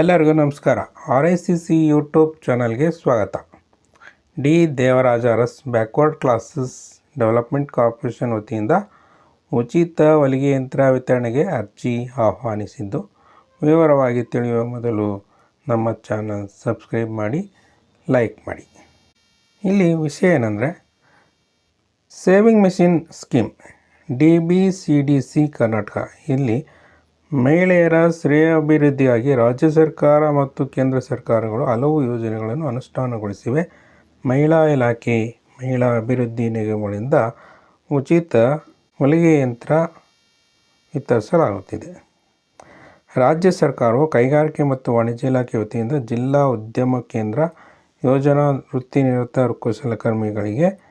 ಎಲ್ಲರಿಗೂ ನಮಸ್ಕಾರ. R I C C YouTube ಚಾನಲ್ಗೆ ಸ್ವಾಗತ. D. Devaraja Urs backward classes development corporation ವತಿಯಿಂದ ಉಚಿತ ಹೊಲಿಗೆ ಯಂತ್ರ ವಿತರಣೆಗೆ ಅರ್ಜಿ ಆಹ್ವಾನಿಸಿದ್ದು. ವಿವರವಾಗಿ ತಿಳಿಯುವ ಮೊದಲು ನಮ್ಮ ಚಾನಲ್ ಸಬ್ಸ್ಕ್ರೈಬ್ ಮಾಡಿ, ಲೈಕ್ ಮಾಡಿ. ಇಲ್ಲಿ ವಿಷಯ ಏನಂದರೆ, sewing machine scheme, D B C D C Karnataka. ಇಲ್ಲಿ ಮಹಿಳೆಯರ ಶ್ರೇಯಾಭಿವೃದ್ಧಿಯಾಗಿ ರಾಜ್ಯ ಸರ್ಕಾರ ಮತ್ತು ಕೇಂದ್ರ ಸರ್ಕಾರಗಳು ಹಲವು ಯೋಜನೆಗಳನ್ನು ಅನುಷ್ಠಾನಗೊಳಿಸಿವೆ. ಮಹಿಳಾ ಇಲಾಖೆ, ಮಹಿಳಾ ಅಭಿವೃದ್ಧಿ ನಿಗಮಗಳಿಂದ ಉಚಿತ ಹೊಲಿಗೆ ಯಂತ್ರ ವಿತರಿಸಲಾಗುತ್ತಿದೆ. ರಾಜ್ಯ ಸರ್ಕಾರವು ಕೈಗಾರಿಕೆ ಮತ್ತು ವಾಣಿಜ್ಯ ಇಲಾಖೆ ವತಿಯಿಂದ ಜಿಲ್ಲಾ ಉದ್ಯಮ ಕೇಂದ್ರ ಯೋಜನಾ ವೃತ್ತಿನಿರತ ಕುಶಲಕರ್ಮಿಗಳಿಗೆ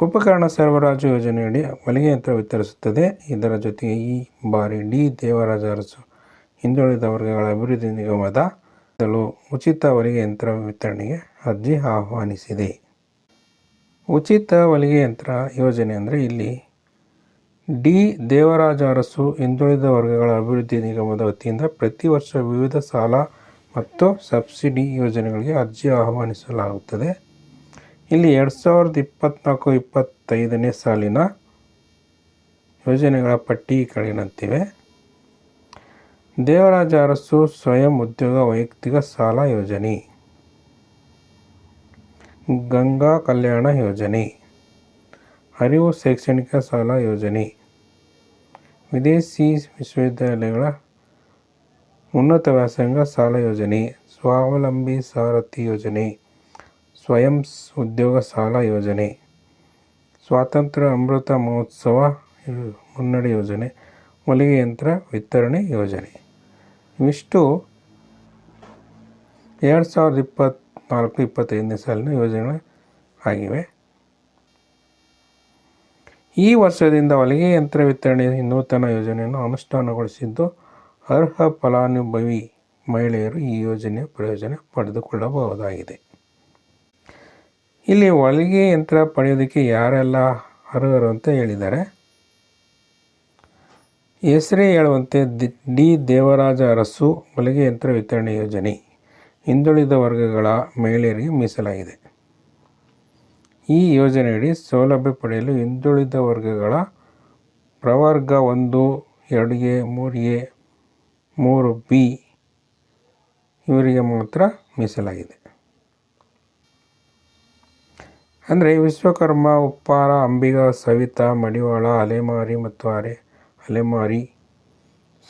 ಉಪಕರಣ ಸರಬರಾಜು ಯೋಜನೆಯಡಿ ಹೊಲಿಗೆ ಯಂತ್ರ ವಿತರಿಸುತ್ತದೆ. ಇದರ ಜೊತೆಗೆ ಈ ಬಾರಿ ಡಿ ದೇವರಾಜ ಅರಸು ಹಿಂದುಳಿದ ವರ್ಗಗಳ ಅಭಿವೃದ್ಧಿ ನಿಗಮದ ಉಚಿತ ಹೊಲಿಗೆ ಯಂತ್ರ ವಿತರಣೆಗೆ ಅರ್ಜಿ ಆಹ್ವಾನಿಸಿದೆ. ಉಚಿತ ಹೊಲಿಗೆ ಯಂತ್ರ ಯೋಜನೆ ಅಂದರೆ ಇಲ್ಲಿ ಡಿ ದೇವರಾಜ ಅರಸು ಹಿಂದುಳಿದ ವರ್ಗಗಳ ಅಭಿವೃದ್ಧಿ ನಿಗಮದ ವತಿಯಿಂದ ಪ್ರತಿ ವರ್ಷ ವಿವಿಧ ಸಾಲ ಮತ್ತು ಸಬ್ಸಿಡಿ ಯೋಜನೆಗಳಿಗೆ ಅರ್ಜಿ ಆಹ್ವಾನಿಸಲಾಗುತ್ತದೆ. ಇಲ್ಲಿ ಎರಡು ಸಾವಿರದ ಇಪ್ಪತ್ತ್ನಾಲ್ಕು ಇಪ್ಪತ್ತೈದನೇ ಸಾಲಿನ ಯೋಜನೆಗಳ ಪಟ್ಟಿ ಕೆಳಗಿನಂತಿವೆ ದೇವರಾಜ ಅರಸು ಸ್ವಯಂ ಉದ್ಯೋಗ ವೈಯಕ್ತಿಕ ಸಾಲ ಯೋಜನೆ. ಗಂಗಾ ಕಲ್ಯಾಣ ಯೋಜನೆ. ಅರಿವು ಶೈಕ್ಷಣಿಕ ಸಾಲ ಯೋಜನೆ. ವಿದೇಶಿ ವಿಶ್ವವಿದ್ಯಾಲಯಗಳ ಉನ್ನತ ವ್ಯಾಸಂಗ ಸಾಲ ಯೋಜನೆ. ಸ್ವಾವಲಂಬಿ ಸಾರಥಿ ಯೋಜನೆ. ಸ್ವಯಂ ಉದ್ಯೋಗ ಸಾಲ ಯೋಜನೆ, ಸ್ವಾತಂತ್ರ್ಯ ಅಮೃತ ಮಹೋತ್ಸವ ಮುನ್ನಡೆ ಯೋಜನೆ ಹೊಲಿಗೆ ಯಂತ್ರ ವಿತರಣೆ ಯೋಜನೆ. ಇವಿಷ್ಟು ಎರಡು ಸಾವಿರದ ಇಪ್ಪತ್ತ್ನಾಲ್ಕು ಇಪ್ಪತ್ತೈದನೇ ಸಾಲಿನ ಯೋಜನೆಗಳು ಆಗಿವೆ. ಈ ವರ್ಷದಿಂದ ಹೊಲಿಗೆ ಯಂತ್ರ ವಿತರಣೆ ನೂತನ ಯೋಜನೆಯನ್ನು ಅನುಷ್ಠಾನಗೊಳಿಸಿದ್ದು, ಅರ್ಹ ಫಲಾನುಭವಿ ಮಹಿಳೆಯರು ಈ ಯೋಜನೆಯ ಪ್ರಯೋಜನ ಪಡೆದುಕೊಳ್ಳಬಹುದಾಗಿದೆ. ಇಲ್ಲಿ ಹೊಲಿಗೆ ಯಂತ್ರ ಪಡೆಯೋದಕ್ಕೆ ಯಾರೆಲ್ಲ ಅರ್ಹರು ಅಂತ ಹೇಳಿದ್ದಾರೆ. ಹೆಸರೇ ಹೇಳುವಂತೆ ಡಿ ದೇವರಾಜ ಅರಸು ಹೊಲಿಗೆ ಯಂತ್ರ ವಿತರಣೆ ಯೋಜನೆ ಹಿಂದುಳಿದ ವರ್ಗಗಳ ಮಹಿಳೆಯರಿಗೆ ಮೀಸಲಾಗಿದೆ. ಈ ಯೋಜನೆಯಡಿ ಸೌಲಭ್ಯ ಪಡೆಯಲು ಹಿಂದುಳಿದ ವರ್ಗಗಳ ಪ್ರವರ್ಗ ಒಂದು ಎರಡು ಎ ಮೂರು ಎ ಮೂರು ಬಿ ಇವರಿಗೆ ಮಾತ್ರ ಮೀಸಲಾಗಿದೆ. ಅಂದರೆ ವಿಶ್ವಕರ್ಮ, ಉಪ್ಪಾರ, ಅಂಬಿಗ, ಸವಿತಾ, ಮಡಿವಾಳ, ಅಲೆಮಾರಿ ಮತ್ತು ಅರೆ, ಅಲೆಮಾರಿ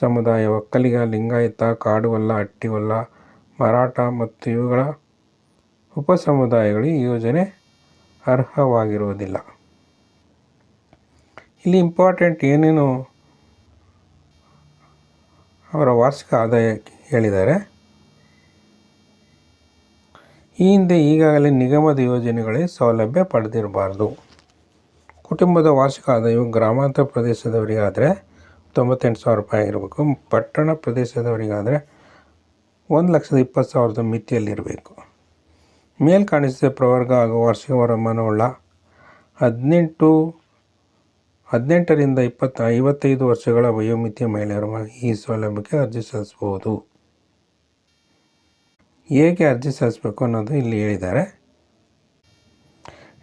ಸಮುದಾಯ, ಒಕ್ಕಲಿಗ, ಲಿಂಗಾಯತ ಕಾಡುಗೊಲ್ಲ ಅಟ್ಟಿವಲ್ಲ, ಮರಾಠ ಮತ್ತು ಇವುಗಳ ಉಪಸಮುದಾಯಗಳು ಈ ಯೋಜನೆ ಅರ್ಹವಾಗಿರುವುದಿಲ್ಲ. ಇಲ್ಲಿ ಇಂಪಾರ್ಟೆಂಟ್ ಏನೇನು ಅವರ ವಾರ್ಷಿಕ ಆದಾಯ ಹೇಳಿದ್ದಾರೆ. ಈ ಹಿಂದೆ ಈಗಾಗಲೇ ನಿಗಮದ ಯೋಜನೆಗಳೇ ಸೌಲಭ್ಯ ಪಡೆದಿರಬಾರ್ದು. ಕುಟುಂಬದ ವಾರ್ಷಿಕ ಆದಾಯವು ಗ್ರಾಮಾಂತರ ಪ್ರದೇಶದವರಿಗಾದರೆ ತೊಂಬತ್ತೆಂಟು ಸಾವಿರ ರೂಪಾಯಿ ಆಗಿರಬೇಕು. ಪಟ್ಟಣ ಪ್ರದೇಶದವರಿಗಾದರೆ ಒಂದು ಲಕ್ಷದ ಇಪ್ಪತ್ತು ಸಾವಿರದ ಮಿತಿಯಲ್ಲಿರಬೇಕು. ಮೇಲ್ ಕಾಣಿಸಿದ ಪ್ರವರ್ಗ ಹಾಗೂ ವಾರ್ಷಿಕ ವರಮಾನವುಳ್ಳ ಹದಿನೆಂಟು, ಹದಿನೆಂಟರಿಂದ ಇಪ್ಪತ್ತ ಐವತ್ತೈದು ವರ್ಷಗಳ ವಯೋಮಿತಿಯ ಮಹಿಳೆಯರು ಈ ಸೌಲಭ್ಯಕ್ಕೆ ಅರ್ಜಿ ಸಲ್ಲಿಸಬಹುದು. ಹೇಗೆ ಅರ್ಜಿ ಸಲ್ಲಿಸಬೇಕು ಅನ್ನೋದು ಇಲ್ಲಿ ಹೇಳಿದ್ದಾರೆ.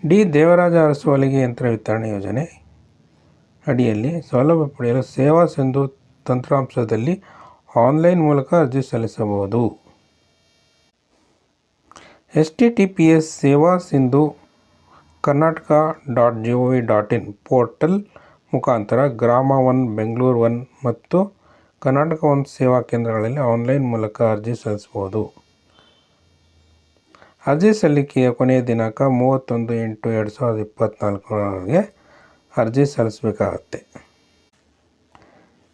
ಡಿ. ದೇವರಾಜ ಅರಸು ಹೊಲಿಗೆ ಯಂತ್ರ ವಿತರಣೆ ಯೋಜನೆ ಅಡಿಯಲ್ಲಿ ಸೌಲಭ್ಯ ಪಡೆಯಲು ಸೇವಾ ಸಿಂಧು ತಂತ್ರಾಂಶದಲ್ಲಿ ಆನ್ಲೈನ್ ಮೂಲಕ ಅರ್ಜಿ ಸಲ್ಲಿಸಬಹುದು. S T T P S Seva Sindhu Karnataka dot G O V dot in portal ಮುಖಾಂತರ ಗ್ರಾಮ ಒನ್, ಬೆಂಗಳೂರು ಒನ್ ಮತ್ತು ಕರ್ನಾಟಕ ಒನ್ ಸೇವಾ ಕೇಂದ್ರಗಳಲ್ಲಿ ಆನ್ಲೈನ್ ಮೂಲಕ ಅರ್ಜಿ ಸಲ್ಲಿಸಬಹುದು. ಅರ್ಜಿ ಸಲ್ಲಿಕೆಯ ಕೊನೆಯ ದಿನಾಂಕ ಮೂವತ್ತೊಂದು ಎಂಟು ಎರಡು ಸಾವಿರದ ಇಪ್ಪತ್ತ್ನಾಲ್ಕರವರೆಗೆ ಅರ್ಜಿ ಸಲ್ಲಿಸಬೇಕಾಗತ್ತೆ.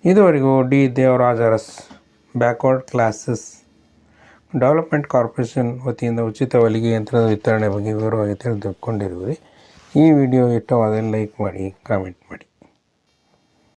ಇದುವರೆಗೂ D Devaraj Urs backward classes development corporation ವತಿಯಿಂದ ಉಚಿತ ಹೊಲಿಗೆ ಯಂತ್ರದ ವಿತರಣೆ ಬಗ್ಗೆ ವಿವರವಾಗಿ ತಿಳಿದುಕೊಂಡಿರುವಿರಿ. ಈ ವಿಡಿಯೋ ಇಷ್ಟವಾದರೆ ಲೈಕ್ ಮಾಡಿ, ಕಾಮೆಂಟ್ ಮಾಡಿ.